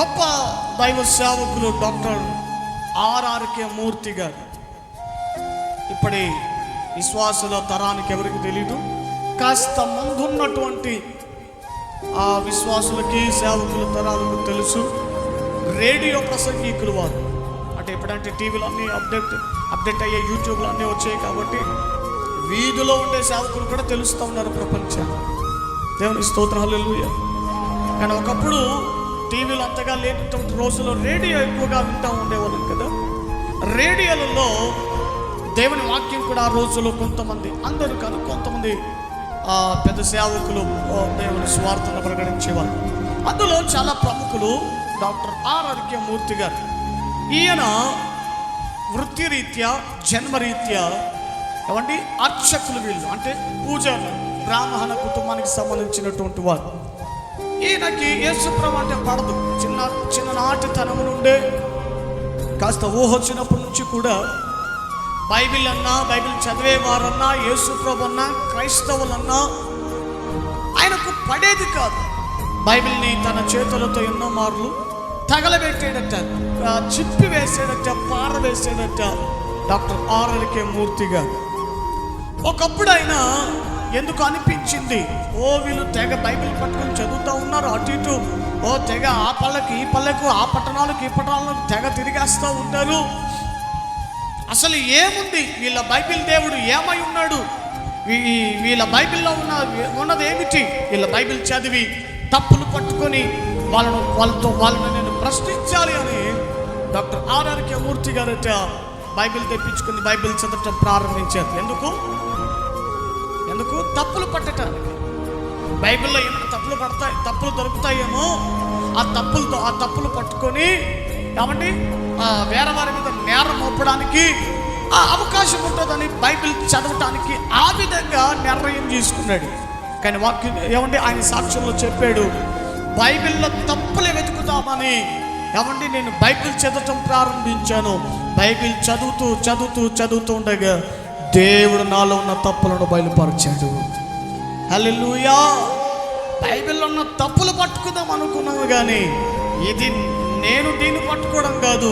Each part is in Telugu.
గొప్ప దైవ సేవకులు డాక్టర్ ఆర్ఆర్కే మూర్తి గారు. ఇప్పటి విశ్వాసుల తరానికి ఎవరికి తెలీదు. కాస్త ముందున్నటువంటి ఆ విశ్వాసులకి సేవకుల తరాలకు తెలుసు. రేడియో ప్రసంగికులు వారు. అంటే ఎప్పుడంటే టీవీలో అన్నీ అప్డేట్ అప్డేట్ అయ్యే యూట్యూబ్లో అన్నీ వచ్చాయి కాబట్టి వీధిలో ఉండే సేవకులు కూడా తెలుస్తూ ఉన్నారు ప్రపంచాన్ని దేవుని స్తోత్రాలు కానీ ఒకప్పుడు టీవీలు అంతగా లేనటువంటి రోజుల్లో రేడియో ఎక్కువగా వింటూ ఉండేవాళ్ళం కదా. రేడియోలలో దేవుని వాక్యం కూడా ఆ రోజుల్లో కొంతమంది అందరూ కాదు కొంతమంది పెద్ద సేవకులు దేవుని స్వార్థను ప్రకటించేవారు. అందులో చాలా ప్రముఖులు డాక్టర్ ఆర్ ఆర్కే మూర్తి గారు. ఈయన వృత్తిరీత్యా జన్మరీత్యా ఏమండి అర్చకులు వీళ్ళు. అంటే పూజలు బ్రాహ్మణ కుటుంబానికి సంబంధించినటువంటి వారు. ఈయనకి యేసుప్రభు అంటే పడదు. చిన్న చిన్ననాటి తనము నుండే. కాస్త ఊహ వచ్చినప్పటి నుంచి కూడా బైబిల్ అన్నా బైబిల్ చదివేవారన్నా యేసుప్రభు అన్నా క్రైస్తవులన్నా ఆయనకు పడేది కాదు. బైబిల్ని తన చేతులతో ఎన్నో మార్లు తగలబెట్టేడట చిప్పి వేసేడట పారవేసేడట డాక్టర్ ఆర్ఎల్కే మూర్తి గారు ఒకప్పుడు ఆయన ఎందుకు అనిపించింది? ఓ వీళ్ళు తెగ బైబిల్ పట్టుకొని చదువుతూ ఉన్నారు అటు ఇటు. ఓ తెగ ఆ పళ్ళకి ఈ పళ్ళకు ఆ పట్టణాలకు ఈ పట్టణాలకు తెగ తిరిగేస్తూ ఉంటారు అసలు ఏముంది? వీళ్ళ బైబిల్ దేవుడు ఏమై ఉన్నాడు? వీళ్ళ బైబిల్లో ఉన్న ఉన్నది ఏమిటి? వీళ్ళ బైబిల్ చదివి తప్పులు పట్టుకొని వాళ్ళను వాళ్ళతో వాళ్ళని నేను ప్రశ్నించాలి అని డాక్టర్ ఆర్ఆర్కే మూర్తి గారు బైబిల్ తెప్పించుకుని బైబిల్ చదవటం ప్రారంభించారు. ఎందుకు? ఎందుకు? తప్పులు పట్టటానికి. బైబిల్లో ఏమైనా తప్పులు పడతాయి తప్పులు దొరుకుతాయేమో ఆ తప్పులతో ఆ తప్పులు పట్టుకొని కాబట్టి ఆ వేరే వారి మీద నేరం మోపడానికి ఆ అవకాశం ఉంటుందని బైబిల్ చదవటానికి ఆ విధంగా నిర్ణయం తీసుకున్నాడు కానీ వాక్యం ఏమండి? ఆయన సాక్ష్యంలో చెప్పాడు బైబిల్లో తప్పులే వెతుకుతామని ఏమండి? నేను బైబిల్ చదవటం ప్రారంభించాను. బైబిల్ చదువుతూ చదువుతూ చదువుతూ ఉండగా దేవుడు నాలో ఉన్న తప్పులను బయలుపరిచాడు. హలెలుయా బైబిల్లో ఉన్న తప్పులు పట్టుకుందాం అనుకున్నాము కానీ ఇది నేను దీన్ని పట్టుకోవడం కాదు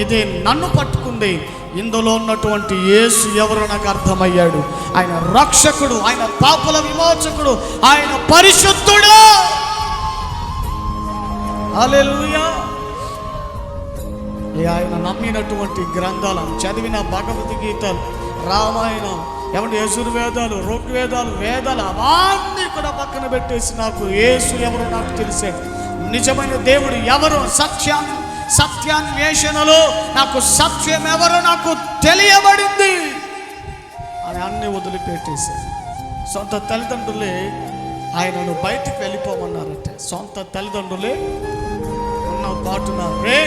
ఇది నన్ను పట్టుకుంది. ఇందులో ఉన్నటువంటి యేసు ఎవరు నాకు అర్థమయ్యాడు. ఆయన రక్షకుడు ఆయన పాపుల విమోచకుడు ఆయన పరిశుద్ధుడు. అలెలుయా ఆయన నమ్మినటువంటి గ్రంథాలను చదివిన భగవద్గీతలు రామాయణం ఏమంటే యజుర్వేదాలు ఋగ్వేదాలు వేదాలు అవన్నీ కూడా పక్కన పెట్టేసి నాకు యేసు ఎవరు నాకు తెలిసే నిజమైన దేవుడు ఎవరు సత్యాన్ని సత్యాన్వేషణలో నాకు సత్యం ఎవరో నాకు తెలియబడింది అని అన్ని వదిలిపెట్టేశారు. సొంత తల్లిదండ్రులే ఆయనను బయటికి వెళ్ళిపోమన్నారంటే సొంత తల్లిదండ్రులే ఉన్న బాటున రే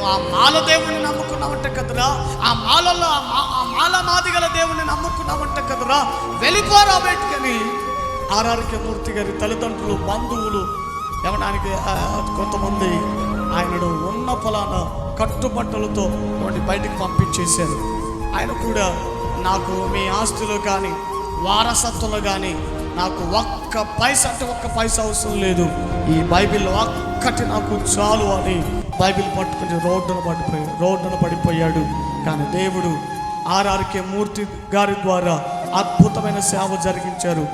నువ్వు ఆ మాల దేవుని నమ్ముకున్నావంట కదరా? ఆ మాలలో ఆ మా- మాల మాదిగల దేవుని నమ్ముకున్నావంట కదరా? వెళ్ళిపోరా బయటకని. ఆర్ఆర్కే మూర్తి గారి తల్లిదండ్రులు బంధువులు ఎవడానికి కొంతమంది ఆయనను ఉన్న పొలాన కట్టుబట్టలతో వాడిని బయటికి పంపించేశారు. ఆయన కూడా నాకు మీ ఆస్తిలో కానీ వారసత్వంలో కానీ నాకు ఒక్క పైస అంటే ఒక్క పైస అవసరం లేదు. ఈ బైబిల్ ఒక్కటి నాకు చాలు అని బైబిల్ పట్టుకుని రోడ్డున పడిపోయాడు రోడ్డున పడిపోయాడు. కానీ దేవుడు ఆర్ఆర్కే మూర్తి గారి ద్వారా అద్భుతమైన సేవ జరిగించారు.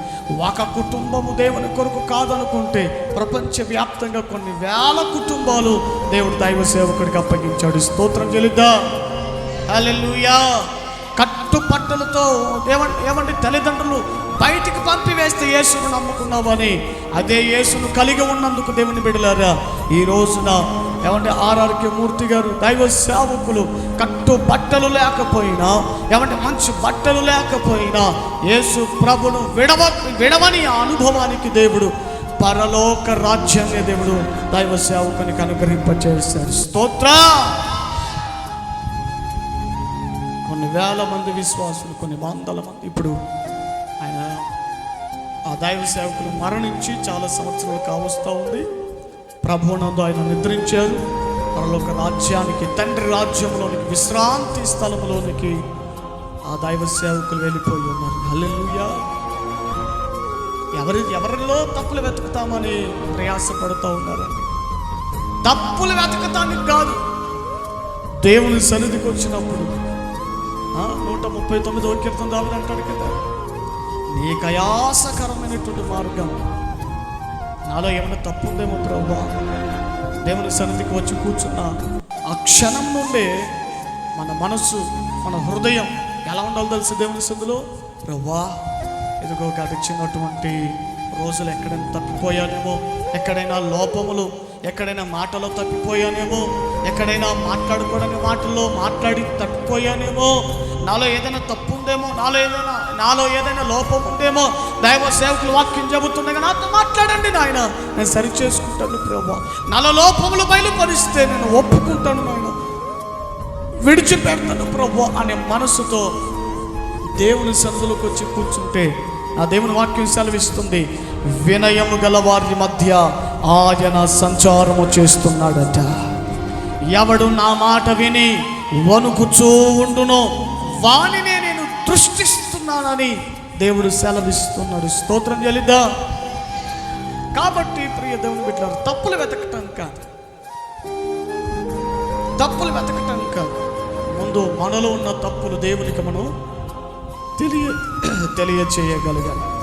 ఒక కుటుంబము దేవుని కొరకు కాదనుకుంటే ప్రపంచవ్యాప్తంగా కొన్ని వేల కుటుంబాలు దేవుడు దైవ సేవకుడికి అప్పగించాడు. స్తోత్రం చెల్లిద్దా. హల్లెలూయా. కట్టుపట్టలతో ఏమంటే ఏమంటే తల్లిదండ్రులు బయటికి పంపివేస్తే యేసును నమ్ముకున్నావని. అదే యేసును కలిగి ఉన్నందుకు దేవుని బిడలారా ఈ రోజున ఏమంటే ఆర్ఆర్కే మూర్తి గారు దైవ సేవకులు కట్టు బట్టలు లేకపోయినా ఏమంటే మంచి బట్టలు లేకపోయినా యేసు ప్రభును విడవ విడవని అనుభవానికి దేవుడు పరలోక రాజ్యాన్ని దేవుడు దైవ సేవకునికి అనుగ్రహింపచేశారు. స్తోత్ర! కొన్ని వేల మంది విశ్వాసులు కొన్ని వందల మంది ఇప్పుడు ఆయన ఆ దైవ సేవకులు మరణించి చాలా సంవత్సరాలు కావస్తూ ఉంది. ప్రభునందు ఆయన నిద్రించారు. పరలోక రాజ్యానికి తండ్రి రాజ్యంలోనికి విశ్రాంతి స్థలంలోనికి ఆ దైవ సేవకులు వెళ్ళిపోయి ఉన్నారు. హల్లెలుయా. ఎవరి ఎవరిలో తప్పులు వెతుకుతామని ప్రయాసపడుతూ ఉన్నారండి తప్పులు వెతకటానికి కాదు. దేవుని సన్నిధికి వచ్చినప్పుడు. నూట ముప్పై తొమ్మిది కీర్తన దావిది అంటాడు కదా. నీకు అయాసకరమైనటువంటి మార్గం. నాలో ఏమైనా తప్పు ఉందేమో ప్రభా. దేవుని సన్నిధికి వచ్చి కూర్చున్న. ఆ క్షణం నుండే మన మనస్సు మన హృదయం ఎలా ఉండాలో తెలుసు దేవుని సందులో ప్రభా ఇదిగో గడిచినటువంటి రోజులు ఎక్కడైనా తప్పిపోయానేమో ఎక్కడైనా లోపములు ఎక్కడైనా మాటలో తప్పిపోయానేమో ఎక్కడైనా మాట్లాడుకోవడానికి మాటల్లో మాట్లాడి తప్పిపోయానేమో నాలో ఏదైనా తప్పు ఉందేమో? నాలో ఏదైనా నాలో ఏదైనా లోపం ఉందేమో? దైవ సేవకులు వాక్యం చెబుతుండగా నాతో మాట్లాడండి నాయన. నేను సరి చేసుకుంటాను ప్రభా. నాలో లోపములు బయలుపరిస్తే నేను ఒప్పుకుంటాను నాయన. విడిచిపెడతాను ప్రభు అనే మనసుతో దేవుని సందులోకి వచ్చి కూర్చుంటే ఆ దేవుని వాక్యం సెలవిస్తుంది. వినయము గల వారి మధ్య ఆయన సంచారము చేస్తున్నాడట. ఎవడు నా మాట విని వణుకుచూ ఉండునో వాణిని సృష్టిస్తున్నానని దేవుడు సెలవిస్తున్నాడు. స్తోత్రం చెల్లిద్దా. కాబట్టి ప్రియ దేవుని బిడ్డలారా తప్పులు వెతకటం కాదు. తప్పులు వెతకటం కాదు. ముందు మనలో ఉన్న తప్పులు దేవునికి మనం తెలియ తెలియచేయగలగాలి.